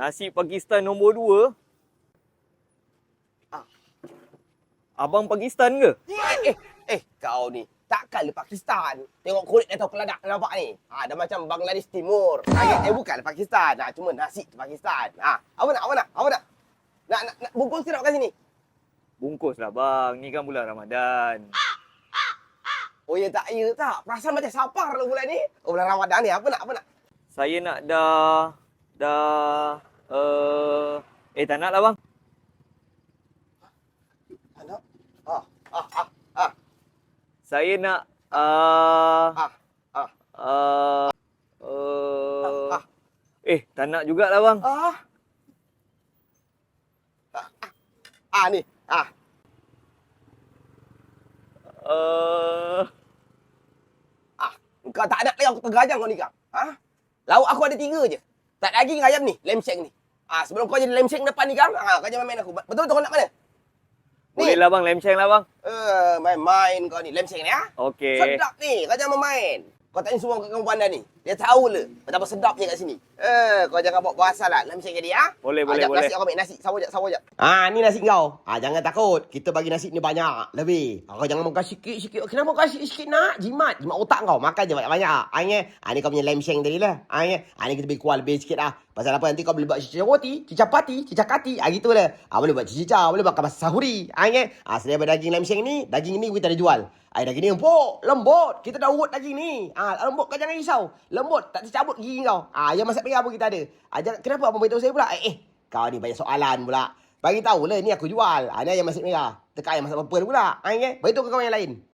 Nasi Pakistan nombor dua. Ah. Abang Pakistan ke? Eh, eh, kau ni. Takkan le Pakistan. Tengok kulit dia tahu keladak nampak ni. Ha, dah macam Bangladesh Timur. Ha, eh, bukan Pakistan. Ha, cuma nasi tu Pakistan. Ha, apa nak, apa nak, apa nak? Nak, nak, nak bungkus ke nak kat sini? Bungkus lah bang. Ni kan bulan Ramadan. Oh, ya tak, ya tak. Perasaan macam sapar lah bulan ni. Oh, bulan Ramadan ni. Apa nak, apa nak? Saya nak dah... Dah... Uh, eh tak nak lah bang. Tak nak? Ah, ah, ah, ah, Saya nak... Uh, ah, ah, uh, uh, ah. eh tak nak jugalah bang. ah. Ah, ah. Ah, ni. Ah, Uh, ah. Kau tak ada lagi aku tergajang kau ni kau. Ha? Lauk aku ada tiga je. Tak daging ayam ni, lem ni. Ah, sebelum kau jadi lem sheng depan ni kau, ah, kau jangan main aku. Betul-betul kau nak mana? boleh lah bang. Lemceng lah bang. Eh, main-main kau ni. Lem sheng ni, ha? Okey. Sedap ni. Kau jangan main. Kau tanya semua kawan pandai ni. Dia tahu le betapa sedapnya kat sini. Eh, kau jangan buat puasa lah. Lem sheng jadi, ha? Boleh, boleh, boleh. nasi kau ambil nasi. Sawa jap, sawa jap. Ah, ni nasi kau. Ah, jangan takut. Kita bagi nasi ni banyak. Lebih. Ah, kau jangan makan sikit-sikit. Kenapa kau kasih sikit nak? Jimat. Jimat otak kau. Makan je banyak-banyak. Ah, ni. Ah, ni kau punya lem sheng tadi lah. Ah, ni. Ah, ni kita bagi kuah lebih sikit lah. Pasal apa nanti kau boleh buat cicak roti, cicak pati, cicak kati. Ah, gitu lah. Ah, boleh buat cicak, boleh buat kapas sahuri. Ah, ni. Ah, selain daging lem sheng ni, daging ni kita ada jual. Ah, daging ni empuk, lembut. Kita dah urut daging ni. Ah, lembut kau jangan risau. Lembut, tak tercabut gigi kau. Ah, yang masak merah pun kita ada. Ah, jangan, kenapa abang beritahu saya pula? Eh, eh, kau ni banyak soalan pula. Bagi tahu lah, ni aku jual. Ah, ni ayam masak merah. Tekan ayam masak purple pula. Ah, ni. Beritahu ke kawan yang lain.